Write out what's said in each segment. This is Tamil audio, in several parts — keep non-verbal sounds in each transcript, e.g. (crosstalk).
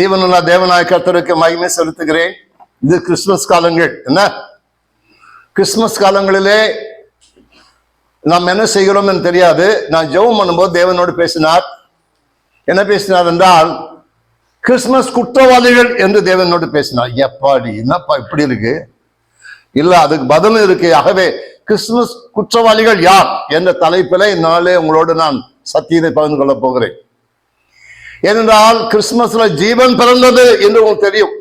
ஜீவனுள்ள தேவனாய கர்த்தருக்கு மகிமை செலுத்துகிறேன். இது கிறிஸ்துமஸ் காலங்கள் என்ன? கிறிஸ்துமஸ் காலங்களிலே நாம் என்ன செய்கிறோம் என்று தெரியாது. நான் ஜெபம் பண்ணும்போது தேவனோடு பேசினார். என்ன பேசினார் என்றால் கிறிஸ்துமஸ் குற்றவாளிகள் என்று தேவனோடு பேசினார். எப்பாடி என்னப்பா இப்படி இருக்கு? இல்ல அதுக்கு பதில் இருக்கு. ஆகவே கிறிஸ்துமஸ் குற்றவாளிகள் யார் என்ற தலைப்பில இந்நாளே உங்களோடு நான் சத்தியத்தை பகிர்ந்து கொள்ளப் போகிறேன். ஏனென்றால் கிறிஸ்துமஸ்ல ஜீவன் பிறந்தது என்று உங்களுக்கு தெரியும்.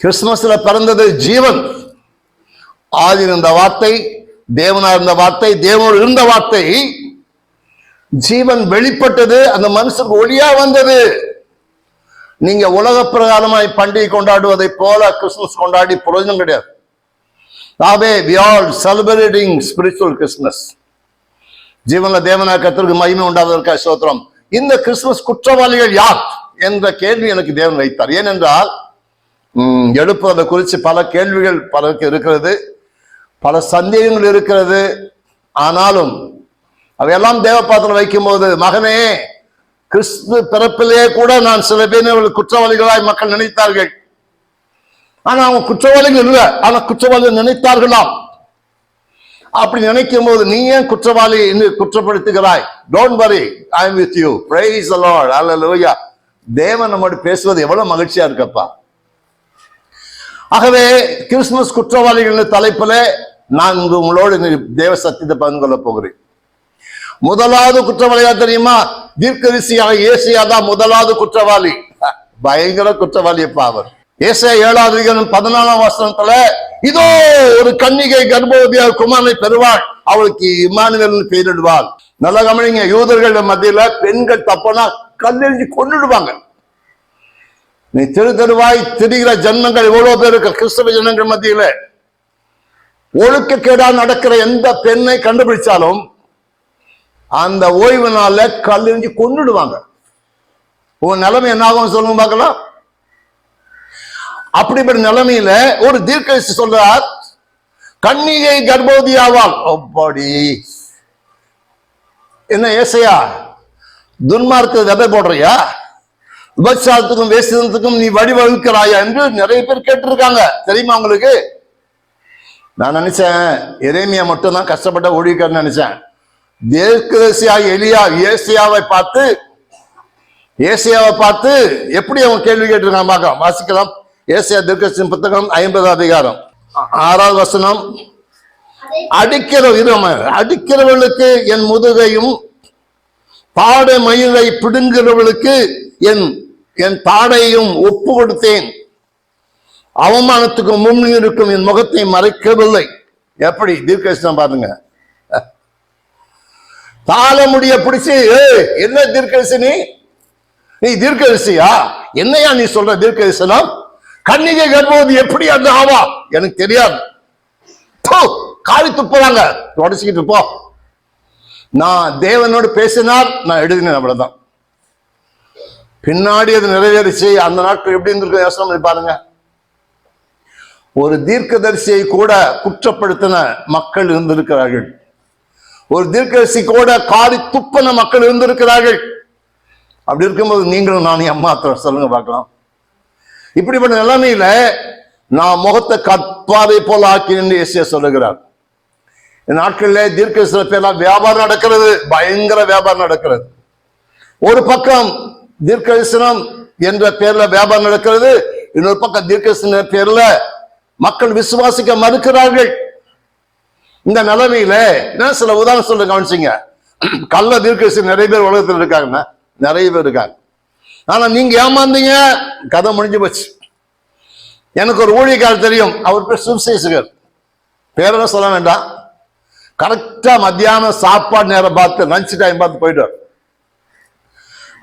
கிறிஸ்துமஸ்ல பிறந்தது ஜீவன். ஆதி இருந்த வார்த்தை தேவனா இருந்த வார்த்தை தேவனோடு இருந்த வார்த்தை ஜீவன் வெளிப்பட்டது அந்த மனுஷனுக்கு ஒளியா வந்தது. நீங்க உலக பிரகாரமாய் பண்டிகை கொண்டாடுவதை போல கிறிஸ்துமஸ் கொண்டாடி பிரயோஜனம் கிடையாது. Are we all celebrating spiritual Christmas ஜீவனில் தேவனா கத்திற்கு மகிமை உண்டாவதற்காக சோத்திரம் இந்த கிறிஸ்துமஸ் குற்றவாளிகள் யார் என்ற கேள்வி எனக்கு தேவன் வைத்தார். ஏனென்றால் ம், எழுப்புவதை குறித்து பல கேள்விகள் பலருக்கு இருக்கிறது பல சந்தேகங்கள் இருக்கிறது. ஆனாலும் அவையெல்லாம் தேவ பாத்திரம் வைக்கும்போது மகனே கிறிஸ்து பிறப்பிலேயே கூட நான் சில பேர் குற்றவாளிகளாய் மக்கள் நினைத்தார்கள். ஆனா அவங்க குற்றவாளிகள் இல்லை. ஆனா குற்றவாளிகள் நினைத்தார்களாம். அப்படி நினைக்கும் போது நீ ஏன் குற்றவாளி என்று குற்றப்படுத்துகிறாய்? Don't worry I am with you praise Lord hallelujah தேவன் நம்மோடு பேசுவது எவ்வளவு மகிழ்ச்சியா இருக்கப்பா. ஆகவே கிறிஸ்துமஸ் குற்றவாளிகள் தலைப்புல நான் உங்களோடு தேவ சத்தியத்தை பகிர்ந்து கொள்ளப் போகிறேன். முதலாவது குற்றவாளியா தெரியுமா? தீர்க்கரிசியாக ஏசியா தான் முதலாவது குற்றவாளி. பயங்கர குற்றவாளி அப்பா அவர். ஏசியா ஏழாவது அதிகாரம் பதினாலாம் வசனத்துல இதோ ஒரு கன்னிகை கர்ப்பவதியாக குமாரனை பெறுவாள். அவளுக்கு இமானுவேல் பெயரிடுவாள். நல்ல கவனிங்க யூதர்கள் மத்தியில பெண்கள் தப்பனா கல்லெழுதி கொன்னுடுவாங்க நீ தெரு தெருவாய் திரிகிற ஜன்மங்கள் எவ்வளவு பேர் இருக்கு கிறிஸ்தவ ஜனங்கள் மத்தியில? ஒழுக்கக்கேடா நடக்கிற எந்த பெண்ணை கண்டுபிடிச்சாலும் அந்த ஓய்வு நாள கல்லெறிஞ்சு கொன்னுடுவாங்க உன் நிலைமை என்ன ஆகும் சொல்லுங்க பார்க்கலாம். அப்படிப்பட்ட நிலைமையில ஒரு தீர்க்கதரிசி சொல்றார் கண்ணிகை கர்ப்பவதி ஆவாள் அப்பாடி. என்ன ஏசையா? துன்மார்க்க விதை போடுறியா? விபச்சாரத்துக்கும் வேசிதத்துக்கும் நீ வழிவகுக்கிறாயா என்று நிறைய பேர் கேட்டிருக்காங்க. தெரியுமா உங்களுக்கு? நான் நினைச்சேன் எரேமியா மட்டும் தான் கஷ்டப்பட்ட ஊழியக்காரன்னு நினைச்சேன். தேர்க்கதரிசியா எலியா ஏசியாவை பார்த்து ஏசியாவை பார்த்து எப்படி அவன் கேள்வி கேட்டிருக்கான் பார்க்கலாம் வாசிக்கலாம். ஏசியா தீர்க்கதரிசியின் புத்தகம் ஐம்பது அதிகாரம். ஆறாவது வசனம். அடிக்கிற இரும அடிக்கிறவர்களுக்கு என் முதுகையும் பாடை மயிலை பிடுங்கிறவர்களுக்கு என் என் பாடையும் ஒப்பு கொடுத்தேன். அவமானத்துக்கும் முன் இருக்கும் என் முகத்தை மறைக்கவில்லை. எப்படி? தீர்க்கதரிசனம் பாருங்க. தாழ முடிய பிடிச்சி "ஏய், என்ன தீர்க்கதரிசி நீ? நீ தீர்க்கதரிசியா? என்னையா நீ சொல்ற தீர்க்கதரிசனம்? கன்னிகை கர்ப்பவதி எப்படி அந்த ஆவா? எனக்கு தெரியாது. போ, காரி துப்புறாங்க. உடச்சிக்கிட்டு போ நான் தேவனோடு பேசினார் நான் எழுதினேன் அவ்வளவுதான். பின்னாடி அது நிறைவேறிச்சு. அந்த நாட்கள் எப்படி இருந்திருக்க? யோசனை பண்ணி பாருங்க. ஒரு தீர்க்கதரிசியை கூட குற்றப்படுத்தின மக்கள் இருந்திருக்கிறார்கள். ஒரு தீர்க்கதரிசி கூட காரி துப்பன மக்கள் இருந்திருக்கிறார்கள். அப்படி இருக்கும்போது நீங்களும் நானே அம்மா சொல்லுங்க பார்க்கலாம். இப்படிப்பட்ட நிலைமையில நான் முகத்தை கற்பாதை போல ஆக்கினேன் இயேசுவே சொல்லுகிறார். இந்த நாட்களில் தீர்க்க சில பேர்லாம் வியாபாரம் நடக்கிறது பயங்கர வியாபாரம் நடக்கிறது. ஒரு பக்கம் தீர்க்கதரிசனம் என்ற பேர்ல வியாபாரம் நடக்கிறது இன்னொரு பக்கம் தீர்க்கதரிசன பேர்ல மக்கள் விசுவாசிக்க மறுக்கிறார்கள். இந்த நிலைமையில நான் சில உதாரணம் சொல்ல கவனிச்சிங்க. (clears throat) கள்ள தீர்க்கதரிசி நிறைய பேர் உலகத்தில் இருக்காங்க நிறைய பேர் இருக்காங்க. ஆனா நீங்க ஏமாந்தீங்க. கதை முடிஞ்சு போச்சு. எனக்கு ஒரு ஊழியக்காரர் தெரியும். அவர் பேர் சுவிசேஷகர் பேரெல்லாம் சொல்ல வேண்டாம். கரெக்டா மத்தியானம் சாப்பாடு நேரம் பார்த்து லஞ்ச் டைம் பார்த்து போயிட்டார்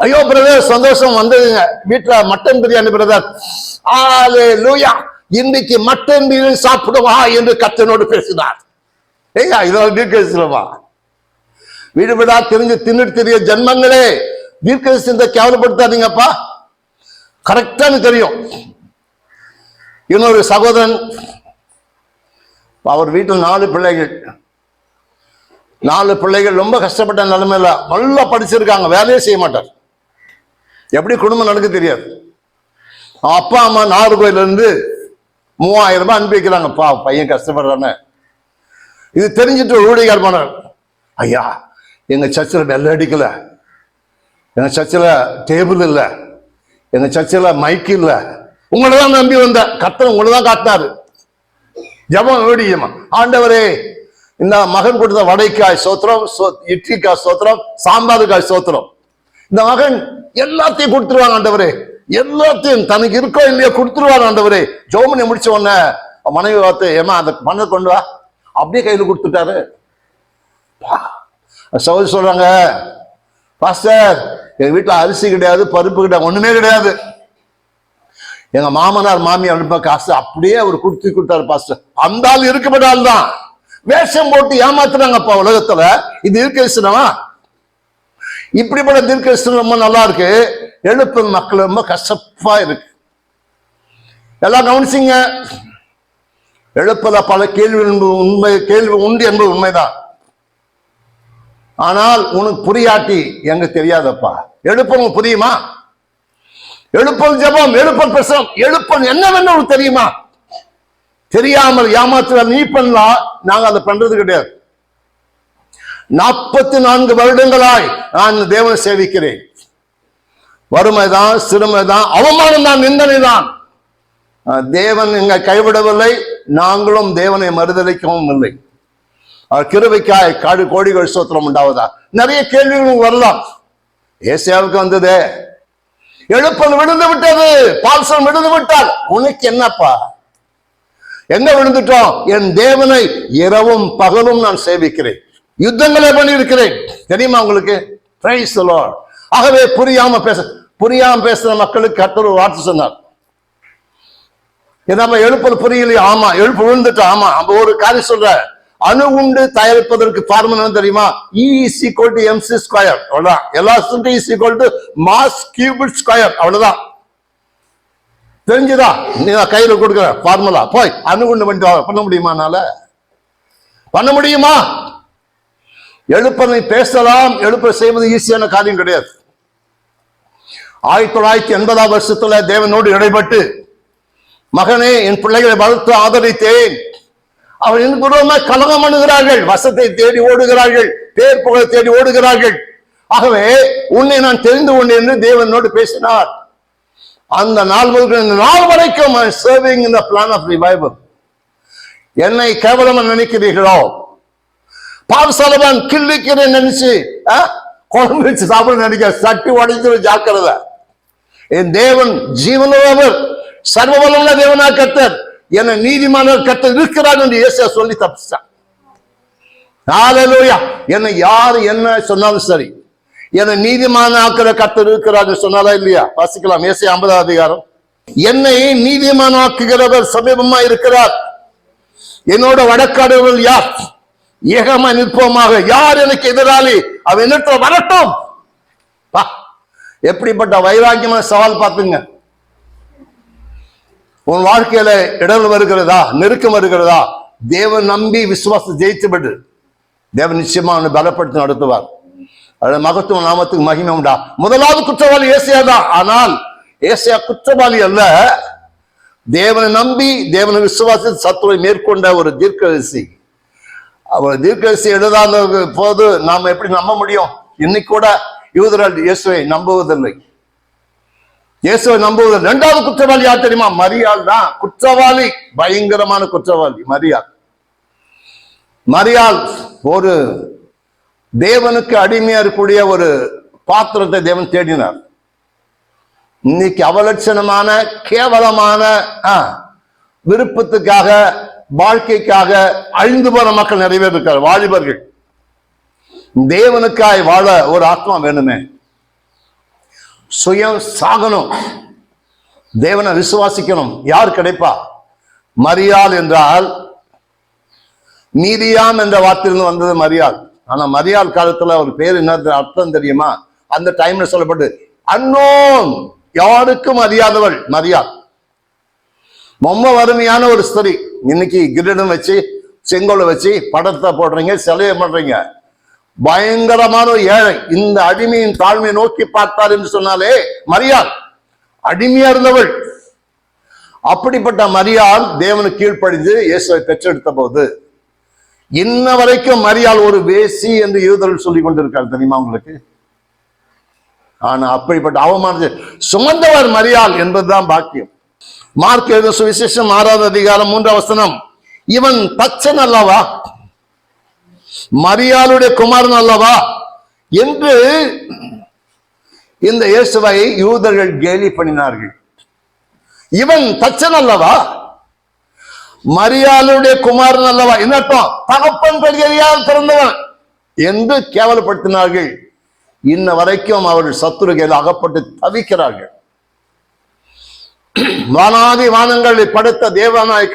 ஐயோ பிரதர் சந்தோஷம் வந்ததுங்க வீட்டுல மட்டன் பிரியாணி பிரதர் ஆலே லூயா இன்னைக்கு மட்டன் பிரியாணி சாப்பிடுவா என்று கத்தனோடு பேசினார். ஏய்யா இதெல்லாம் தீர்க்கதரிசனமா வீடு விடா தெரிஞ்சு தின்னுட்டு தெரிய ஜென்மங்களே. தீர்க்கதரிசனத்தை கேவலப்படுத்தாதீங்கப்பா. கரெக்டானு தெரியும். இன்னொரு சகோதரன் அவர் வீட்டில் நாலு பிள்ளைகள். நாலு பிள்ளைகள் ரொம்ப கஷ்டப்பட்ட நிலைமையில நல்லா படிச்சிருக்காங்க வேலையே செய்ய மாட்டார். எப்படி குடும்பம் நடக்க தெரியாது. அப்பா அம்மா நாகர்கோயிலிருந்து மூவாயிரம் ரூபாய் அனுப்பி வைக்கிறாங்கப்பா பையன் கஷ்டப்படுறானே. இது தெரிஞ்சுட்டு ஊழியர் போனார். ஐயா எங்க சர்ச்சில் வெள்ள அடிக்கல. எங்கள் சர்ச்சில் டேபிள் இல்லை. எங்கள் சர்ச்சில் மைக் இல்லை. உங்களை தான் நம்பி வந்த. கத்தனை உங்களை தான் காட்டினாரு. ஜபம் ஓடியமா ஆண்டவரே இந்த மகன் கொடுத்த வடைக்காய் சோத்திரம் இட்லிக்காய் சோத்திரம் சாம்பாருக்காய் சோத்திரம். இந்த மகன் எல்லாத்தையும் கொடுத்துருவாங்க ஆண்டவரே. எல்லாத்தையும் தனக்கு இருக்கோ இல்லையோ கொடுத்துருவாங்க ஆண்டவரே. ஜோமனை முடிச்ச உடனே மனைவி பார்த்து ஏமா அந்த மண்ணை கொண்டு வா. அப்படியே கையில் கொடுத்துட்டாரு. சௌதரி சொல்றாங்க பாஸ்டர் எங்க வீட்டுல அரிசி கிடையாது பருப்பு கிடையாது ஒண்ணுமே கிடையாது. எங்க மாமனார் மாமியார் அனுப்ப காசு அப்படியே அவர் கொடுத்து கொடுத்தாரு பாஸ்டர். அந்த ஆள் இருக்கப்பட்ட தான். வேஷம் போட்டு ஏமாத்துறாங்கப்பா உலகத்துல. இது இருக்கமா இப்படிப்பட்ட தீர்க்கரிசனம் ரொம்ப நல்லா இருக்கு. எழுப்பு மக்கள் ரொம்ப கசப்பா இருக்கு. எல்லாம் கவனிச்சிங்க. எழுப்பத பல கேள்வி என்பது உண்மை கேள்வி உண்டு என்பது உண்மைதான். ஆனால் உனக்கு புரியாட்டி எங்க தெரியாதப்பா? எழுப்பவங்க புரியுமா? எழுப்பல் ஜெபம் எழுப்பல் பிரசவம் எழுப்பல் என்னவென்னு உனக்கு தெரியுமா? தெரியாமல் ஏமாத்துற நீ பண்ணலாம் நாங்க அதை பண்றது கிடையாது. நாற்பத்தி நான்கு வருடங்களாய் நான் இந்த தேவனை சேவிக்கிறேன். வறுமைதான் சிறுமைதான் அவமானம் தான் நிந்தனை தான் தேவன் எங்க கைவிடவில்லை நாங்களும் தேவனை மறுதளிக்கவும் இல்லை. கிருவைக்காய் காடு கோடிகள் சோத்திரம் உண்டாவதா? நிறைய கேள்விகள் வரலாம். ஏசியாவுக்கு வந்ததே. எழுப்பது விழுந்து விட்டது. பால்சம் விழுந்து விட்டால். உனக்கு என்னப்பா? எங்க விழுந்துட்டோம்? என் தேவனை இரவும் பகலும் நான் சேவிக்கிறேன். யுத்தங்களை பண்ணியிருக்கிறேன். தெரியுமா உங்களுக்கு? ஆகவே புரியாம பேச புரியாம பேசுற மக்களுக்கு கத்தர் ஒரு வார்த்தை சொன்னார். என்னப்பா எழுப்பல் புரியலையா? ஆமா எழுப்பு விழுந்துட்டோம் ஆமா. அப்ப ஒரு காரியம் சொல்ற அணு உண்டு தயாரிப்பதற்கு ஃபார்முலா தெரியுமா? E is equal MC to mc square அவ்வளவுதான். எல்லாத்துக்கும் is equal to mass cubit square அவ்வளவுதான். தெரிஞ்சுதா? நீ நான் கையில கொடுக்குற ஃபார்முலா போய் அணு உண்டு பண்ணிட்டு பண்ண முடியுமானால பண்ண முடியுமா? எழுப்பனை பேசலாம். எழுப்ப செய்வது ஈஸியான காரியம் கிடையாது. ஆயிரத்தி தொள்ளாயிரத்தி எண்பதாம் வருஷத்துல தேவனோடு இடைப்பட்டு மகனே என் பிள்ளைகளை வளர்த்து ஆதரித்தேன். அவர் என் குடும்பமாக கலகம் அணுகிறார்கள் வசத்தை தேடி ஓடுகிறார்கள் பேர் புகழை தேடி ஓடுகிறார்கள். ஆகவே உன்னை நான் தெரிந்து கொண்டேன் என்று தேவனோடு பேசினார். அந்த நாள் முதல் இந்த நாள் வரைக்கும் சர்விங் இந்த பிளான் ஆஃப் ரிவைவல் என்னை கேவலமா நினைக்கிறீர்களோ? பாவசாலவன் கிள்ளிக்கிறேன் நினைச்சு ஆ, குழம்பு வச்சு சாப்பிட நினைக்க சட்டி உடைத்து ஜாக்கிரதை என் தேவன் ஜீவனவர் சர்வபலமுள்ள தேவனா கத்தர் என நீதிமான கர்த்தர் இருக்கிறார் என்று இயேசு சொல்லி தப்பிச்சான் ஹalleluya என்னை யார் என்ன சொன்னாலும் சரி. என்னை நீதிமானாக்கிற கர்த்தர் இருக்கிறார் சொன்னாலா இல்லையா? வாசிக்கலாம். இயேசு ஐம்பதாம் அதிகாரம். என்னை நீதிமானாக்குகிறவர் சமீபமா இருக்கிறார். என்னோட வடக்காடுகள் யார்? ஏகமா நிற்போமாக. யார் எனக்கு எதிராளி? அவன் என்னத்துல வரட்டும். எப்படிப்பட்ட வைராக்கியமான சவால் பார்த்துங்க. உன் வாழ்க்கையில இடர் வருகிறதா நெருக்கம் வருகிறதா? தேவன் நம்பி விசுவாசம் ஜெயித்து விடு. தேவன் நிச்சயமா அவனை பலப்படுத்தி நடத்துவார். அது மகத்துவ நாமத்துக்கு மகிமை உண்டா? முதலாவது குற்றவாளி ஏசியா தான். ஆனால் ஏசியா குற்றவாளி அல்ல. தேவனை நம்பி தேவனை விசுவாசி சத்துவை மேற்கொண்ட ஒரு தீர்க்கதரிசி. அவர் தீர்க்கதரிசி எழுதாத போது நாம் எப்படி நம்ப முடியும்? இன்னைக்கு கூட யூதரால் இயேசுவை நம்புவதில்லை. இயேசுவை நம்புவதில்லை இரண்டாவது குற்றவாளி யார் தெரியுமா? மரியாள் தான். குற்றவாளி பயங்கரமான குற்றவாளி மரியாள். மரியாள் ஒரு தேவனுக்கு அடிமையா இருக்கக்கூடிய ஒரு பாத்திரத்தை தேவன் தேடினார். இன்னைக்கு அவலட்சணமான கேவலமான ஆ, விருப்பத்துக்காக வாழ்க்கைக்காக அழிந்து போற மக்கள் நிறைய பேர் இருக்கார் வாலிபர்கள். தேவனுக்காய் வாழ ஒரு ஆத்மா வேணுமே. சுயம் சாகணும். தேவனை விசுவாசிக்கணும். யார் கிடைப்பா? மரியாள் என்றால் மீதியாம் என்ற வார்த்தையிலிருந்து வந்தது மரியாள். ஆனா மரியாள் காலத்துல ஒரு பேர் என்ன அர்த்தம் தெரியுமா? அந்த டைம்ல சொல்லப்பட்டு அன்னோன். யாருக்கும் அறியாதவள் மரியாள். ரொம்ப வறுமையான ஒரு ஸ்திரி. இன்னைக்கு கிரீடம் வச்சு செங்கோலை வச்சு படத்தை போடுறீங்க சிலையை பண்றீங்க பயங்கரமான ஏழை. இந்த அடிமையின் தாழ்மையை நோக்கி பார்த்தார் என்று சொன்னாலே மரியாள். அடிமையா இருந்தவள். அப்படிப்பட்ட மரியாள் தேவனு கீழ்ப்படிந்து இயேசுவை பெற்றெடுத்த போது இன்ன வரைக்கும் மரியாள் ஒரு வேசி என்று யூதர்கள் சொல்லி கொண்டிருக்காரு தெரியுமா உங்களுக்கு? ஆனா அப்படிப்பட்ட அவமானத்தை சுமந்தவர் மரியாள் என்பதுதான் பாக்கியம். மார்க் எழுத சுவிசேஷம் ஆறாவது அதிகாரம் மூன்றாம் வசனம் இவன் தச்சன் அல்லவா மரியாளுடைய குமாரன் அல்லவா? என்று இந்த இயேசுவை யூதர்கள் கேலி பண்ணினார்கள். இவன் தச்சன் அல்லவா? மரியாளுடைய குமாரன் அல்லவா? என்ன அர்த்தம்? தகப்பன் பெரியறியால் பிறந்தவன் என்று கேவலப்படுத்தினார்கள். இன்ன வரைக்கும் அவர்கள் சத்துருகையில் அகப்பட்டு தவிக்கிறார்கள். வானாதி வானங்களை படைத்த தேவனாய்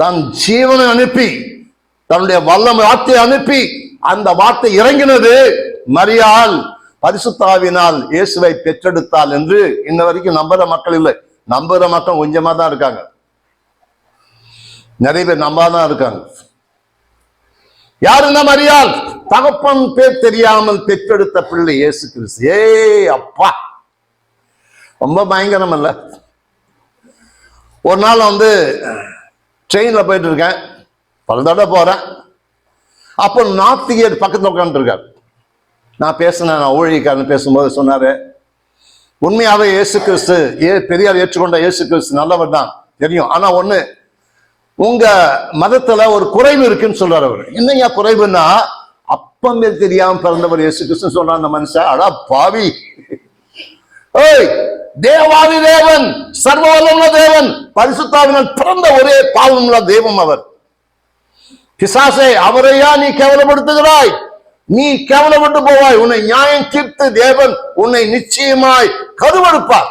தன் ஜீவனை அனுப்பி தன்னுடைய வல்லம் வார்த்தையை அனுப்பி அந்த வார்த்தை இறங்கினது. மரியாள் பரிசுத்தாவினால் இயேசுவை பெற்றெடுத்தாள் என்று இன்ன வரைக்கும் நம்புற மக்கள் இல்லை. நம்புற மக்கள் கொஞ்சமா தான் இருக்காங்க. நிறைய பேர் நம்பாதான் இருக்காங்க. யாருன்னா மரியாள்? தகப்பன் பேர் தெரியாமல் பெற்றெடுத்த பிள்ளை இயேசு கிறிஸ்து. ஏ அப்பா. ரொம்ப பயங்கரம் இல்ல ஒரு நாள் வந்து ட்ரெயின்ல போயிட்டு இருக்கேன். பல தடவை போகிறேன் அப்போ நாத்திகர் பக்கத்தில் உட்காந்துருக்கார் நான் பேசினேன் நான் ஊழியக்காரன் பேசும்போது சொன்னார் உண்மையாகவே இயேசு கிறிஸ்து ஏ பெரியார் ஏற்றுக்கொண்ட இயேசு கிறிஸ்து நல்லவர் தான். தெரியும். ஆனால் ஒன்று உங்கள் மதத்தில் ஒரு குறைவு இருக்குன்னு சொல்கிறார் அவர். என்னையா குறைவுன்னா அப்பமே தெரியாமல் பிறந்தவர் இயேசு கிறிஸ்து சொல்கிறார் அந்த மனுஷன். அடா பாவி. ஏய் தேவாதி தேவன் சர்வவல்லமுள்ள தேவன் பரிசுத்தாவினால் பிறந்த ஒரே பாவமுள்ள தெய்வம் அவர். பிசாசே அவரையா நீ கேவலப்படுத்துகிறாய்? நீ கேவலப்பட்டு போவாய். உன்னை நியாயம் தீர்த்து தேவன் உன்னை நிச்சயமாய் கருவெடுப்பார்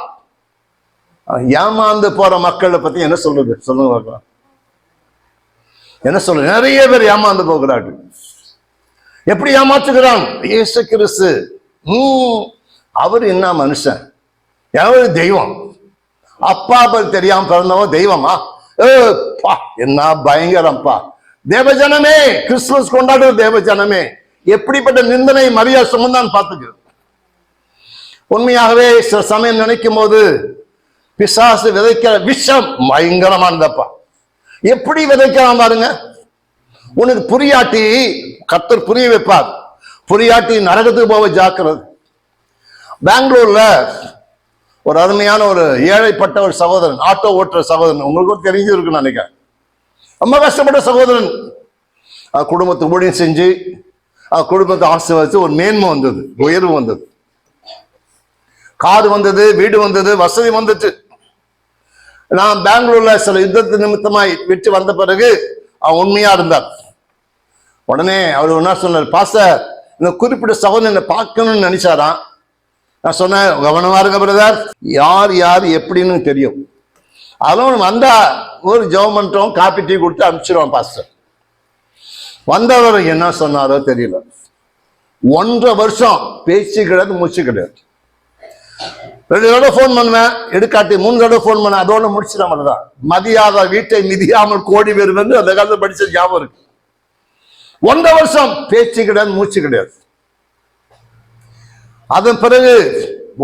ஏமாந்து போற மக்களை பத்தி என்ன சொல்றது? சொல்லுங்க பார்க்கலாம். என்ன சொல்றது? நிறைய பேர் ஏமாந்து போகிறார்கள். எப்படி ஏமாற்றுகிறான்? இயேசு கிறிஸ்து. அவர் என்ன மனுஷன்? எவர் தெய்வம். அப்பா பத்தி தெரியாம பிறந்தவன் தெய்வமா? ஏ, பா, என்ன பயங்கரம்ப்பா தேவஜனமே கிறிஸ்துமஸ் கொண்டாடுற தேவஜனமே எப்படிப்பட்ட நிந்தனை மரியா சுமந்தான் பார்த்துக்கு. உண்மையாகவே சில சமயம் நினைக்கும் போது பிசாசு விதைக்கிற விஷம் பயங்கரமானதப்பா. எப்படி விதைக்கலாம் பாருங்க? உனக்கு புரியாட்டி கத்தர் புரிய வைப்பார். புரியாட்டி நரகத்துக்கு போக ஜாக்கிறது பெங்களூர்ல ஒரு அருமையான ஒரு ஏழைப்பட்ட ஒரு சகோதரன் ஆட்டோ ஓட்டுற சகோதரன் உங்களுக்கும் தெரிஞ்சிருக்குன்னு நினைக்கிறேன். ரொம்ப கஷ்டப்பட்ட சகோதரன். குடும்பத்தை ஊழியம் செஞ்சு குடும்பத்தை ஆசீர்வதிச்சு ஒரு மேன்மை வந்தது உயர்வு வந்தது. கார் வந்தது வீடு வந்தது வசதி வந்துச்சு. நான் பெங்களூர்ல சில யுத்தத்து நிமித்தமாய் விட்டு வந்த பிறகு அவன் உண்மையா இருந்தார் உடனே அவர் என்ன சொன்னார் பாஸ்டர் இந்த குறிப்பிட்ட சகோதரன் என்னை பார்க்கணும்னு நினைச்சாராம். நான் சொன்னேன் கவனமா இருக்க பிரதர். யார் யார் எப்படின்னு தெரியும். அதெல்லாம் வந்தா ஒரு ஜெபம் பண்ணிட்டோம் காப்பி டீ கொடுத்து அனுப்பிச்சிருவான் பாஸ்டர் வந்தவர் என்ன சொன்னாரோ தெரியல. ஒன்றரை வருஷம் பேச்சு கிடையாது மூச்சு கிடையாது. ரெண்டு தடவை ஃபோன் பண்ணுவேன் எடுக்காட்டி மூணு தடவை ஃபோன் பண்ண அதோட முடிச்சிட தான் மதியாத வீட்டை மிதியாமல் கோடி பேர் வந்து அந்த காலத்தில் படிச்ச ஞாபகம் இருக்கு. ஒன்றரை வருஷம் பேச்சு கிடையாது மூச்சு கிடையாது. அதன் பிறகு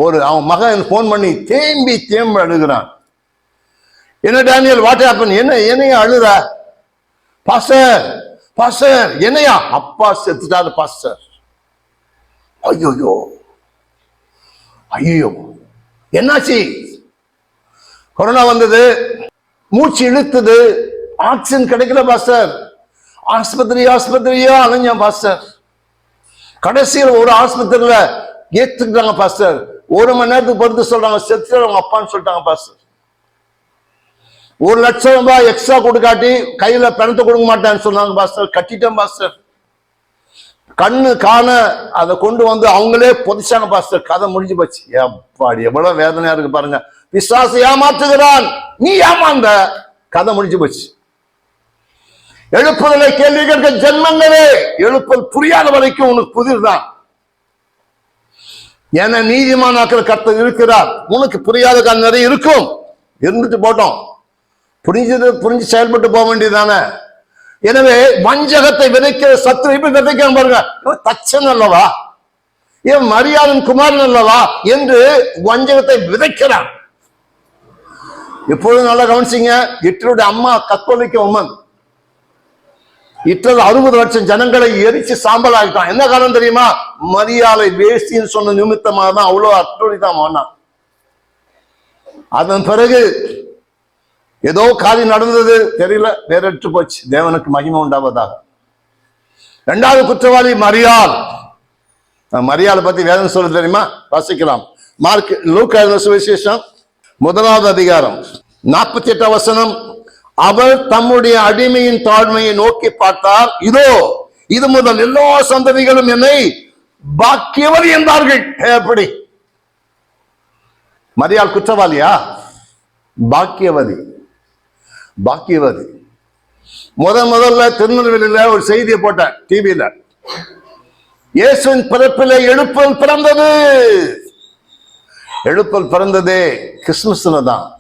ஒரு அவன் மகன் ஃபோன் பண்ணி தேம்பி தேம்பி அழுகிறான். என்ன டேனியல் வாட் ஹேப்பன் என்ன என்னையா அழுற? பாஸ்டர் பாஸ்டர் என்னையா? அப்பா செத்துட்டாரு பாஸ்டர் ஐயோயோ. ஐயோ என்னாச்சு? கொரோனா வந்தது மூச்சு இழுத்தது ஆக்சிஜன் கிடைக்கல பாஸ்டர் ஆஸ்பத்திரி ஆஸ்பத்திரியா அலைஞ்சான் பாஸ்டர் கடைசியில் ஒரு ஆஸ்பத்திரியில் ஏத்துக்கிட்டாங்க பாஸ்டர் ஒரு மணி நேரத்துக்கு பொறுத்து சொல்றாங்க செத்துட்டு அவங்க அப்பான்னு சொல்லிட்டாங்க பாஸ்டர் ஒரு லட்சம் ரூபாய் எக்ஸ்ட்ரா கொடுக்காட்டி கையில பணத்தை கொடுக்க மாட்டேன்னு சொன்னாங்க பாஸ்டர் கட்டிட்டேன் பாஸ்டர் கண்ணு காண அதை கொண்டு வந்து அவங்களே பொதிச்சாங்க பாஸ்டர் கதை முடிஞ்சு போச்சு. எப்பாடி எவ்வளவு வேதனையா இருக்கு பாருங்க. விசுவாச ஏமாற்றுகிறான். நீ ஏமாந்த. கதை முடிஞ்சு போச்சு. எழுப்புதலை கேள்வி கேட்க ஜென்மங்களே எழுப்பல் புரியாத வரைக்கும் உனக்கு புதிர்தான் என நீதிமானாக்கள் கர்த்தர் இருக்கிறார். உனக்கு புரியாத கண் நிறைய இருக்கும். இருந்துட்டு போட்டோம். புரிஞ்சது புரிஞ்சு செயல்பட்டு போக வேண்டியதானே எனவே வஞ்சகத்தை விதைக்கிற சத்துரு இப்ப விதைக்காம பாருங்க. தச்சன் அல்லவா? ஏன் மரியாதன் குமாரன் அல்லவா? என்று வஞ்சகத்தை விதைக்கிறான். இப்பொழுது நல்லா கவனிச்சிங்க இட்டருடைய அம்மா கத்தோலிக்க உமன் இட்டது அறுபது லட்சம் ஜனங்களை எரிச்சு சாம்பல் ஆகிட்டான் என்ன காரணம் தெரியுமா? மரியாதை வேஷ்டின்னு சொன்ன நிமித்தமாக தான் அவ்வளவு அட்டொழிதான் ஆனான் அதன் பிறகு ஏதோ காரியம் நடந்தது தெரியல வேறற்று போச்சு. தேவனுக்கு மகிமை உண்டாவதாக. இரண்டாவது குற்றவாளி மரியாள். மரியாதை பத்தி வேதம் சொல்ல தெரியுமா? வாசிக்கலாம். மார்க் லூக் சுவிசேஷம் முதலாவது அதிகாரம். நாற்பத்தி எட்டாம் வசனம். அவர் தம்முடைய அடிமையின் தாழ்மையை நோக்கி பார்த்தார். இதோ இது முதல் எல்லா சந்ததிகளும் என்னை பாக்கியவர் என்றார்கள். எப்படி மரியாள் குற்றவாளியா? பாக்கியவதி. பாக்கியவாதி முத முதல்ல திருநெல்வேலியில ஒரு செய்தியை போட்டேன் டிவியில. இயேசுவின் பிறப்பில எழுப்பல் பிறந்தது. எழுப்பல் பிறந்ததே கிறிஸ்துமஸ்ல தான்.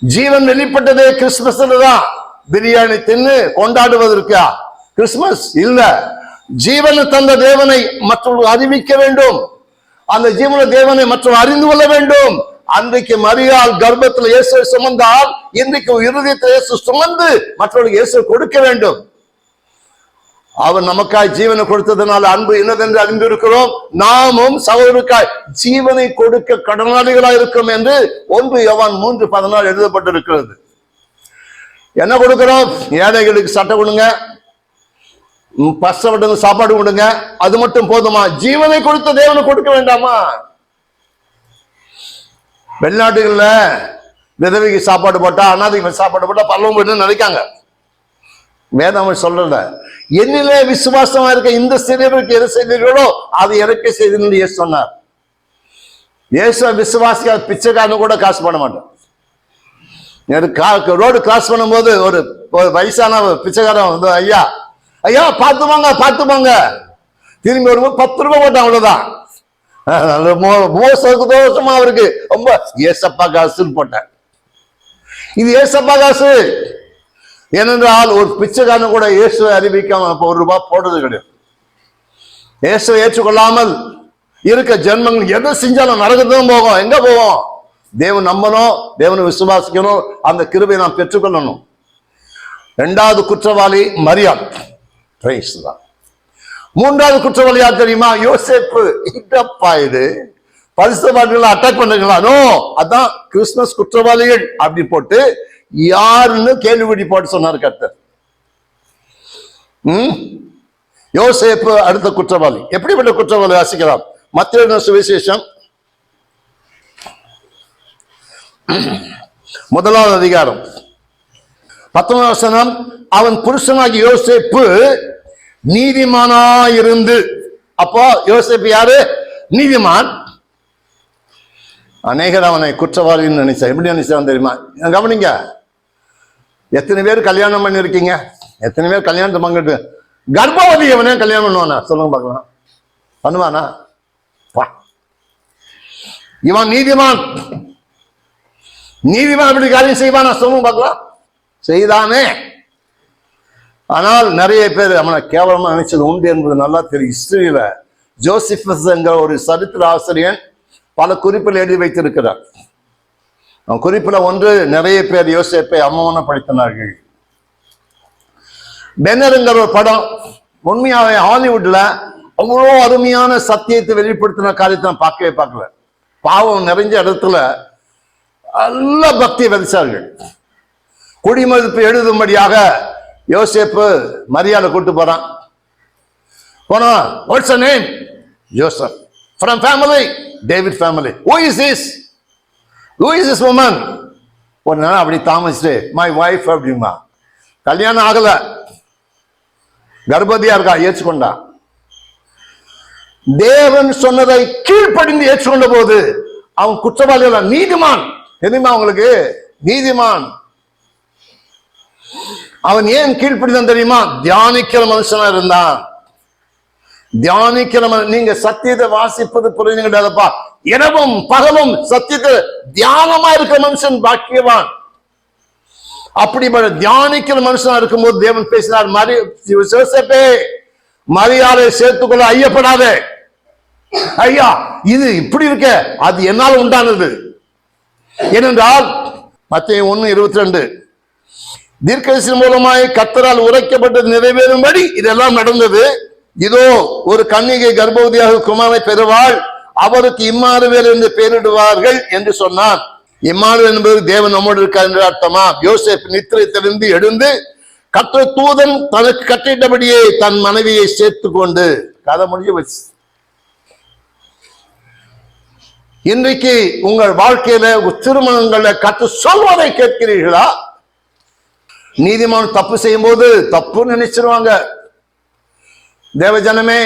ஜீவன் வெளிப்பட்டதே கிறிஸ்துமஸ்ல தான். பிரியாணி தின்னு கொண்டாடுவதற்கா? கிறிஸ்துமஸ் இல்ல. ஜீவனை தந்த தேவனை மற்றவர்கள் அறிவிக்க வேண்டும். அந்த ஜீவன தேவனை மற்றவர்கள் அறிந்து கொள்ள வேண்டும். அன்றைக்கு மரியாள் கர்ப்பத்தில் இயேசு சுமந்தால் இன்றைக்கு இருதயத்தில் இயேசு சுமந்து மற்றவர்களுக்கு இயேசு கொடுக்க வேண்டும். அவர் நமக்காய் ஜீவனை கொடுத்ததுனால அன்பு என்னதென்று அறிந்திருக்கிறோம். நாமும் சகோதரருக்காய் ஜீவனை கொடுக்க கடனாளிகளா இருக்கும் என்று ஒன்று எவான் மூன்று பதினாறு எழுதப்பட்டிருக்கிறது. என்ன கொடுக்கிறோம்? ஏழைகளுக்கு சட்டை கொடுங்க. ம், சாப்பாடு கொடுங்க. அது மட்டும் போதுமா? ஜீவனை கொடுத்த தேவனை கொடுக்க வேண்டாமா? வெளிநாட்டுகளில் விதவைக்கு சாப்பாடு போட்டா அனாதைக்கு சாப்பாடு போட்டா பல்லவம் போயிட்டு நினைக்காங்க. வேதம் சொல்றத என்னிலே விசுவாசமா இருக்க இந்த சிறியவருக்கு எது செய்தீர்களோ அது எனக்கு செய்து இயேசு சொன்னார். இயேசு விசுவாசியா பிச்சைக்காரனு கூட காசு பண்ண மாட்டேன். எனக்கு ரோடு கிராஸ் பண்ணும்போது ஒரு வயசான பிச்சைக்காரன் வந்து ஐயா ஐயா பார்த்து வாங்க பார்த்து வாங்க. திரும்பி வரும்போது பத்து ரூபாய் போட்டான் அவ்வளவுதான். அஹ் சந்தோஷமா அவருக்கு ரொம்ப ஏசப்பா காசுன்னு போட்டேன் இது ஏசப்பா காசு. ஏனென்றால் ஒரு பிச்சைக்காரன் கூட இயேசுவை அறிவிக்காம இப்ப ஒரு ரூபாய் போடுறது கிடையாது. இயேசுவை ஏற்றுக்கொள்ளாமல் இருக்க ஜென்மங்கள் எதை செஞ்சாலும் நடக்கத்தான் போகும். எங்க போவோம்? தேவன் நம்பணும் தேவனை விசுவாசிக்கணும். அந்த கிருபை நாம் பெற்றுக்கொள்ளணும். இரண்டாவது குற்றவாளி மரியாள். Praise தான் மூன்றாவது குற்றவாளி யார் தெரியுமா யோசேப்பு இதப்பா இது? பரிசுத்தவான்களை அட்டாக் பண்றீங்களா? நோ அதான் கிறிஸ்துமஸ் குற்றவாளிகள் அப்படி போட்டு யாருன்னு கேள்விப்படி போட்டு சொன்னார் கர்த்தர். ம்? யோசேப்பு அடுத்த குற்றவாளி. எப்படிப்பட்ட குற்றவாளி வாசிக்கலாம்? மத்திய சுவிசேஷம். முதலாவது அதிகாரம். பத்தொன்பது வசனம் அவன் புருஷனாகி யோசேப்பு நீதிமானா இருந்து அப்போ யோசிப்பு யாரு? நீதிமான். அநேகர் அவனை குற்றவாளின்னு நினைச்சா எப்படி நினைச்சான் தெரியுமா? கவனிங்க. எத்தனை பேர் கல்யாணம் பண்ணிருக்கீங்க எத்தனை பேர் கல்யாணத்தை பங்கிட்டு? கர்ப்பவதி எவனே கல்யாணம் பண்ணுவானா? சொல்லுங்க பார்க்கலாம். பண்ணுவானா? இவன் நீதிமான். நீதிமான் இப்படி காரியம் செய்வானா? சொல்லுங்க பார்க்கலாம். செய்தானே. ஆனால் நிறைய பேர் அவனை கேவலமா நினைச்சது உண்டு என்பது நல்லா தெரியும். ஹிஸ்டரியில ஜோசிஃபஸ் என்கிற ஒரு சரித்திர ஆசிரியன் பல குறிப்பில் எழுதி வைத்திருக்கிறார். அவன் குறிப்பில் ஒன்று நிறைய பேர் யோசிப்பை அவமானப்படுத்தினார்கள். பென்னருங்கிற ஒரு படம் உண்மையாவே ஹாலிவுட்ல அவ்வளோ அருமையான சத்தியத்தை வெளிப்படுத்தின காரியத்தை நான் பார்க்கவே பார்க்கல. பாவம் நிறைஞ்ச இடத்துல நல்ல பக்தியை விதைச்சார்கள் குடிமதிப்பு எழுதும்படியாக யோசேப்பு மரியாதை கூட்டு போறான். போனா what's name Joseph from family David family who is is who is is woman ஒரு நாள் அப்படி தாமசிட்டு மை வைஃப் அப்படிமா கல்யாணம் ஆகல. கர்ப்பதியா இருக்கா? ஏற்றுக்கொண்டா. தேவன் சொன்னதை கீழ்ப்படிந்து ஏற்றுக்கொண்ட போது அவன் குற்றவாளிகள்? நீதிமான். தெரியுமா அவங்களுக்கு நீதிமான். அவன் ஏன் கீழ்ப்படிதான் தெரியுமா? தியானிக்கிற மனுஷனா இருந்தான். தியானிக்கிற மனு- நீங்க சத்தியத்தை வாசிப்பது புரியுது இரவும் பகலும் சத்தியத்தை தியானமா இருக்கிற மனுஷன் பாக்கியவான். அப்படி தியானிக்கிற மனுஷனா இருக்கும்போது தேவன் பேசினார் மரி மரியாதை சேர்த்துக்கொள்ள ஐயப்படாதே. ஐயா இது இப்படி இருக்க? அது என்னால் உண்டானது. ஏனென்றால் மத்திய ஒண்ணு இருபத்தி ரெண்டு தீர்க்கதரிசி மூலமாய் கத்தரால் உரைக்கப்பட்டது நிறைவேறும்படி இதெல்லாம் நடந்தது. இதோ ஒரு கன்னிகை கர்ப்பவதியாக குமாரை பெறுவாள். அவருக்கு இம்மாறுவேல் என்று பெயரிடுவார்கள் என்று சொன்னார் இம்மாறு என்பது தேவன் நம்மோடு இருக்கார் என்று அர்த்தமா? யோசேப் நித்திரத்திலிருந்து எழுந்து கற்ற தூதன் தனக்கு கட்டிட்டபடியே தன் மனைவியை சேர்த்து கொண்டு கதை முடிஞ்சு வச்சு இன்றைக்கு உங்கள் வாழ்க்கையில திருமணங்களை கற்று சொல்வதை கேட்கிறீர்களா? நீதிமான் தப்பு செய்யும் போது தப்புன்னு நினைச்சிருவாங்க. தேவஜனமே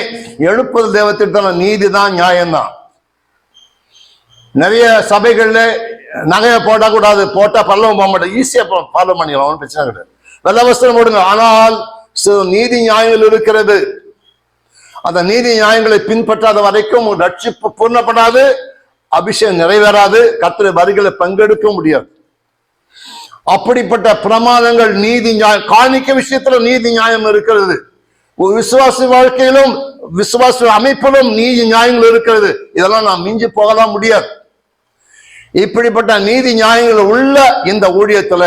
எழுப்பது தேவத்திட்டம் நீதி தான் நியாயம்தான் நிறைய சபைகள்ல நகையை போட்டா கூடாது போட்டா பல்லவம் போக மாட்டேன். ஈஸியா ஃபாலோ பண்ணிக்கலாம் ஒன்றும் பிரச்சனை கிடையாது. வெள்ள வஸ்திரம் போடுங்க. ஆனால் நீதி நியாயங்கள் இருக்கிறது. அந்த நீதி நியாயங்களை பின்பற்றாத வரைக்கும் ரட்சிப்பு பூர்ணப்படாது அபிஷேகம் நிறைவேறாது கத்திர வரிகளை பங்கெடுக்க முடியாது. அப்படிப்பட்ட பிரமாதங்கள் நீதி நியாயம் காணிக்க விஷயத்துல நீதி நியாயம் இருக்கிறது. விசுவாசி வாழ்க்கையிலும் விசுவாச அமைப்பிலும் நீதி நியாயங்கள் இருக்கிறது. இதெல்லாம் நான் மிஞ்சி போகலாம் முடியாது. இப்படிப்பட்ட நீதி நியாயங்கள் உள்ள இந்த ஊழியத்துல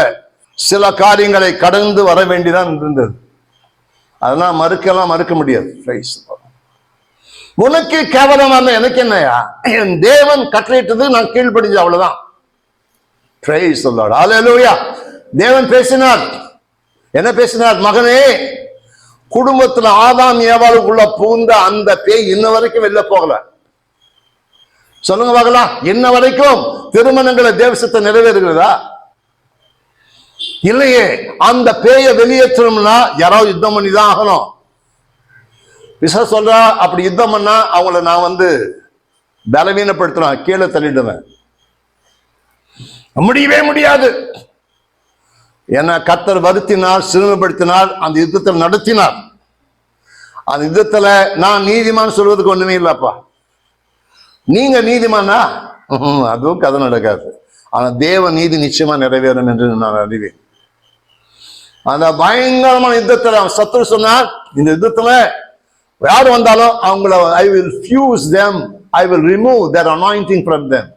சில காரியங்களை கடந்து வர வேண்டிதான் இருந்தது. அதெல்லாம் மறுக்கலாம் மறுக்க முடியாது. உனக்கு கேவலமா இருந்தா உனக்கு எனக்கு என்னையா என் தேவன் கட்டளையிட்டது நான் கீழ்ப்படிஞ்சு அவ்வளவுதான். பிரைஸ் சொல்லாடு ஆலோயா தேவன் பேசினார். என்ன பேசினார்? மகனே குடும்பத்துல ஆதாம் ஏவாளுக்குள்ள பூந்த அந்த பேய் இன்ன வரைக்கும் வெளில போகல. சொல்லுங்க பார்க்கலாம் இன்ன வரைக்கும் திருமணங்களை தேவசத்தை நிறைவேறுகிறதா? இல்லையே அந்த பேயை வெளியேற்றணும்னா யாராவது யுத்தம் பண்ணி தான் ஆகணும். விசா சொல்றா அப்படி யுத்தம் பண்ணா அவங்கள நான் வந்து பலவீனப்படுத்துறேன் கீழே தள்ளிடுவேன். முடியவே முடியாது. ஏன்னா கத்தர் வருத்தினார் சிறுமைப்படுத்தினார் அந்த யுத்தத்தில் நடத்தினார். அந்த யுத்தத்துல நான் நீதிமான் சொல்வதுக்கு ஒண்ணுமே இல்லப்பா. நீங்க நீதிமானா? அதுவும் கதை நடக்காது. ஆனா தேவ நீதி நிச்சயமா நிறைவேறும் என்று நான் அறிவேன். அந்த பயங்கரமான யுத்தத்துல அவன் சத்துரு சொன்னார் இந்த யுத்தத்துல யார் வந்தாலும் அவங்கள I will fuse them I will remove their anointing from them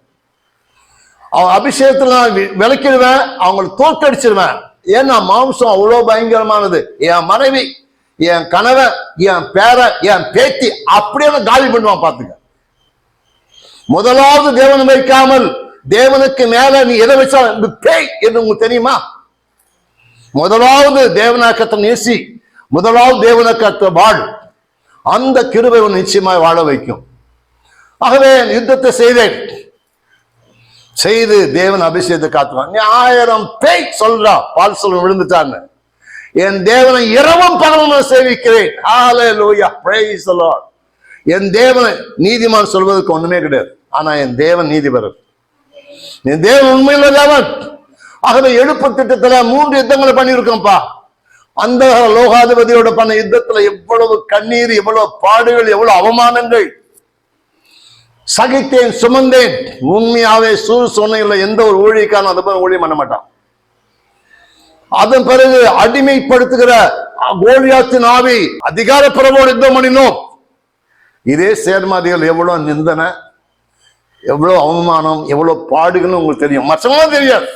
அவன் அபிஷேகத்துல நான் விளக்கிடுவேன் அவங்களை தோற்கடிச்சிருவேன். ஏன்னா மாம்சம் அவ்வளவு பயங்கரமானது? என் மனைவி என் கணவன் என் பேர என் பேத்தி அப்படியே காலி பண்ணுவான் பாத்துக்க முதலாவது தேவனை வைக்காமல் தேவனுக்கு மேல நீ எதை வச்சா பேய் என்று உங்களுக்கு தெரியுமா? முதலாவது தேவனாக்கத்தை நேசி முதலாவது தேவனாக்கத்தை வாழ். அந்த கிருபை நிச்சயமாய் வாழ வைக்கும். ஆகவே யுத்தத்தை செய்தேன். செய்து தேவன் அபிஷேகத்தை காத்துவான். நீ ஆயிரம் பேய் சொல்றா பால் சொல்ல விழுந்துட்டான்னு. என் தேவனை இரவும் பகலும் நான் சேவிக்கிறேன். ஹalleluya praise the என் தேவனை நீதிமான் சொல்வதற்கு ஒண்ணுமே கிடையாது. ஆனா என் தேவன் நீதிபரர். என் தேவன் உண்மையில் தேவன் ஆகவே எழுப்பு திட்டத்துல மூன்று யுத்தங்களை பண்ணியிருக்கோம்ப்பா. அந்த லோகாதிபதியோட பண்ண யுத்தத்துல எவ்வளவு கண்ணீர் எவ்வளவு பாடுகள் எவ்வளவு அவமானங்கள் சகித்தேன் சுமந்தேன். உண்மையாவே சூழ் சொன்ன எந்த ஒரு ஊழியக்காரனும் அந்த போல ஊழியம் பண்ண மாட்டான். அதன் பிறகு அடிமைப்படுத்துகிற கோலியாத்தின் ஆவி அதிகார பிரபோடு யுத்தம் பண்ணினோம். இதே சேர்மாதிகள் எவ்வளவு நிந்தனை எவ்வளவு அவமானம் எவ்வளவு பாடுகள்னு உங்களுக்கு தெரியும். மற்றவங்களும் தெரியாது.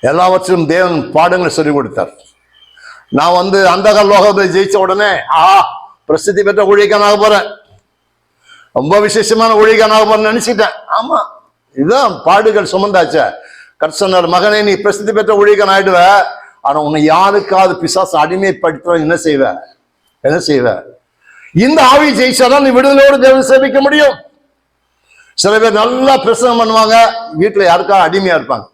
எல்லாவற்றிலும் தேவன் பாடங்களை சொல்லிக் கொடுத்தார். நான் வந்து அந்த லோகத்தை ஜெயிச்ச உடனே ஆ பிரசித்தி பெற்ற ஊழியக்கானாக போறேன். ரொம்ப விசேஷமான ஊழியக்கானாக போறேன்னு நினைச்சிட்டேன். ஆமா. இதுதான் பாடுகள் சுமந்தாச்சே. கர்சனர் மகனே நீ பிரசித்தி பெற்ற ஊழியக்கான் ஆயிடுவ. ஆனா உன்னை யாருக்காவது பிசாசு அடிமைப்படுத்த என்ன செய்வ? என்ன செய்வ? இந்த ஆவி ஜெயிச்சாதான் நீ விடுதலையோடு தேவன் சேவிக்க முடியும். சில பேர் நல்லா பிரசங்கம் பண்ணுவாங்க. வீட்டுல யாருக்காவது அடிமையா இருப்பாங்க.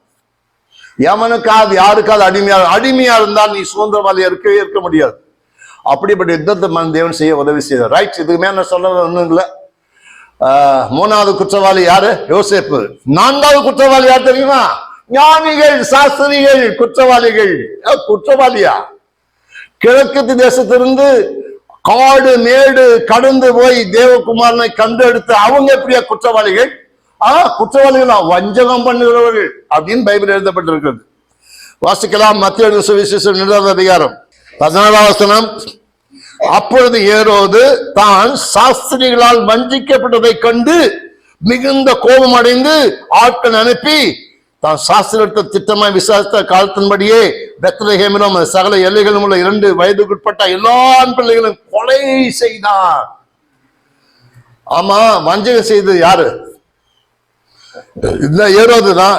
எவனுக்காவது யாருக்காவது அடிமையா அடிமையா இருந்தால் நீ சுதந்திரவாளியா இருக்கவே இருக்க முடியாது. அப்படிப்பட்ட யுத்தத்தை மன் தேவன் செய்ய உதவி செய்தார். ரைட் இதுக்கு மேல நான் சொல்ல ஒண்ணும் இல்லை. மூணாவது குற்றவாளி யாரு? யோசேப்பு. நான்காவது குற்றவாளி யார் தெரியுமா? ஞானிகள் சாஸ்திரிகள் குற்றவாளிகள். குற்றவாளியா? கிழக்கு தேசத்திலிருந்து காடு மேடு கடந்து போய் தேவகுமாரனை கண்டெடுத்து அவங்க எப்படியா குற்றவாளிகள்? ஆ குற்றவாளிகள்? வஞ்சகம் பண்ணுகிறவர்கள் அப்படின்னு பைபிள் எழுதப்பட்டிருக்கிறது. வாசிக்கலாம். மத்திய சுவிசேஷம் இரண்டாவது அதிகாரம். பதினாலாம் வசனம். அப்பொழுது ஏறோது தான் சாஸ்திரிகளால் வஞ்சிக்கப்பட்டதை கண்டு மிகுந்த கோபம் அடைந்து ஆட்கள் அனுப்பி தான் சாஸ்திரத்தை திட்டமாய் விசாரித்த காலத்தின்படியே பெத்லஹேமிலும் சகல எல்லைகளும் உள்ள இரண்டு வயதுக்குட்பட்ட எல்லா பிள்ளைகளும் கொலை செய்தான். ஆமா வஞ்சகம் செய்தது யாரு? இந்த ஏறோது தான்.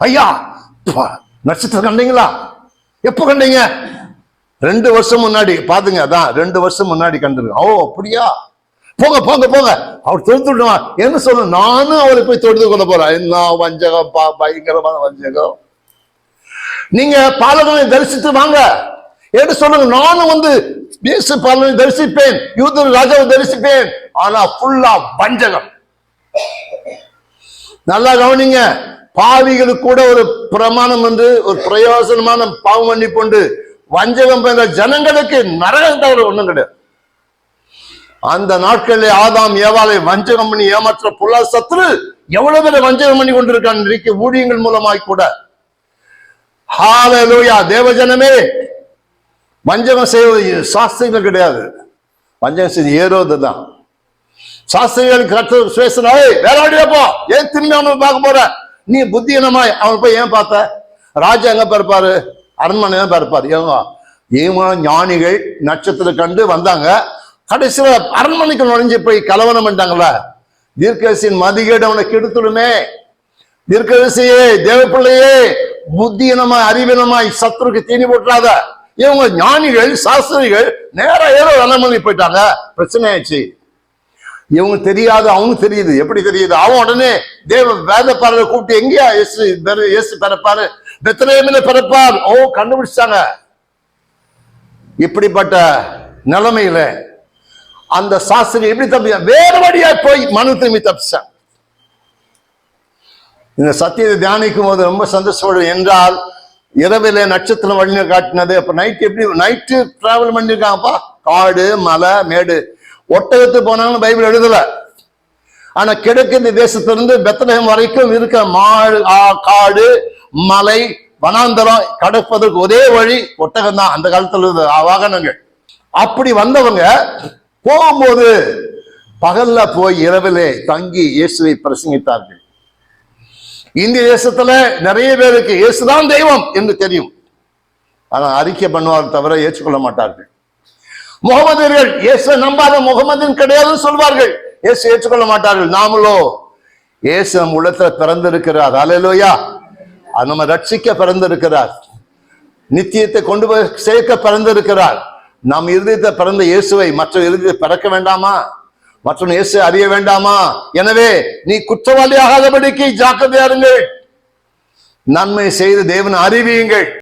ஐயா நட்சத்திரம் கண்டீங்களா? எப்ப கண்டீங்க? ரெண்டு வருஷம் முன்னாடி பாத்துங்க அதான் ரெண்டு வருஷம் முன்னாடி கண்டிருக்கோம் ஓ அப்படியா? போங்க போங்க போங்க. அவர் தொடுத்து விடுவா என்ன சொல்ல நானும் அவரை போய் தொடுத்து கொள்ள போறேன். என்ன வஞ்சகம் பா பயங்கரமான வஞ்சகம். நீங்க பாலகனை தரிசித்து வாங்க. என்று சொல்லுங்க நானும் வந்து இயேசு பாலனை தரிசிப்பேன் யூத ராஜாவை தரிசிப்பேன். ஆனா ஃபுல்லா வஞ்சகம். நல்லா கவனிங்க பாவிகளுக்கு கூட ஒரு பிரமாணம் என்று ஒரு பிரயோசனமான பாவம் பண்ணி கொண்டு வஞ்சகம் பெற்ற ஜனங்களுக்கு நரகம் தவிர ஒண்ணும் கிடையாது. அந்த நாட்களில் ஆதாம் ஏவாலை வஞ்சகம் பண்ணி ஏமாற்ற புல்லா சத்துரு எவ்வளவு பேரை வஞ்சகம் பண்ணி கொண்டிருக்கான் இன்றைக்கு ஊழியங்கள் மூலமாய் கூட. ஹாலலூயா தேவஜனமே வஞ்சகம் செய்வது சாஸ்திரிகள் கிடையாது. வஞ்சகம் செய்து ஏறுவது தான். சாஸ்திரிகள் கற்று பேசினா வேற போ. ஏன் திரும்பி அவனை பார்க்க போற? நீ புத்தியனமாய். அவன் போய் ஏன் பார்த்த? ராஜா எங்க பிறப்பாரு அரண்மனை தான் இருப்பார் ஏங்க ஏமா ஞானிகள் நட்சத்திரம் கண்டு வந்தாங்க. கடைசியில அரண்மனைக்கு நுழைஞ்சு போய் கலவரம் பண்ணிட்டாங்கள தீர்க்கசின் மதிகேடு அவனை கெடுத்துடுமே. தீர்க்கரசியே தேவப்பிள்ளையே புத்தியினமாய் அறிவினமாய் சத்துருக்கு தீனி போட்டுறாத. இவங்க ஞானிகள் சாஸ்திரிகள் நேர ஏதோ அரண்மனை போயிட்டாங்க. பிரச்சனை ஆயிடுச்சு. இவங்க தெரியாது அவனுக்கு தெரியுது. எப்படி தெரியுது? அவன் உடனே தேவ வேதப்பாரரை கூப்பிட்டு எங்கேயா இயேசு பெரு- இயேசு பிறப்பாரு? பெத்லேமில பிறப்பார். ஓ கண்டுபிடிச்சாங்க இப்படிப்பட்ட நிலைமையில அந்த சாஸ்திரி எப்படி தப்பி வேறு வழியா போய் மனு திரும்பி தப்பிச்சான். இந்த சத்தியத்தை தியானிக்கும் போது ரொம்ப சந்தோஷப்படும் என்றால் இரவில நட்சத்திரம் வழி காட்டினது. அப்ப நைட் எப்படி நைட்டு டிராவல் பண்ணிருக்காங்கப்பா காடு மலை மேடு. ஒட்டகத்து போனாங்கன்னு பைபிள் எழுதல. ஆனா கிழக்கு இந்த தேசத்திலிருந்து பெத்தலகம் வரைக்கும் இருக்க மாடு ஆ, காடு மலை வனாந்தரம் கடப்பதற்கு ஒரே வழி ஒட்டகம் தான் அந்த காலத்துல வாகனங்கள். அப்படி வந்தவங்க போகும்போது பகல்ல போய் இரவிலே தங்கி இயேசுவை பிரசங்கித்தார்கள். இந்திய தேசத்துல நிறைய பேருக்கு இயேசுதான் தெய்வம் என்று தெரியும். ஆனா அறிக்கை பண்ணுவார் தவிர ஏற்றுக்கொள்ள மாட்டார்கள். முகமதியர்கள் இயேசு நம்பாத முகமதின் கிடையாதுன்னு சொல்வார்கள். இயேசு ஏற்றுக்கொள்ள மாட்டார்கள். நாமளோ இயேசு நம் உள்ளத்துல பிறந்திருக்கிறார். அலையிலோயா நம்ம ரட்சிக்க பிறந்திருக்கிறார். நித்தியத்தை கொண்டு போய் சேர்க்க பிறந்திருக்கிறார். நாம் இருதயத்தை பிறந்த இயேசுவை மற்ற இருதயத்தை பிறக்க வேண்டாமா? மற்றும் இயேசு அறிய வேண்டாமா? எனவே நீ குற்றவாளி ஆகாதபடிக்கு ஜாக்கிரதையாருங்கள் நன்மை செய்து தேவன் அறிவியுங்கள்.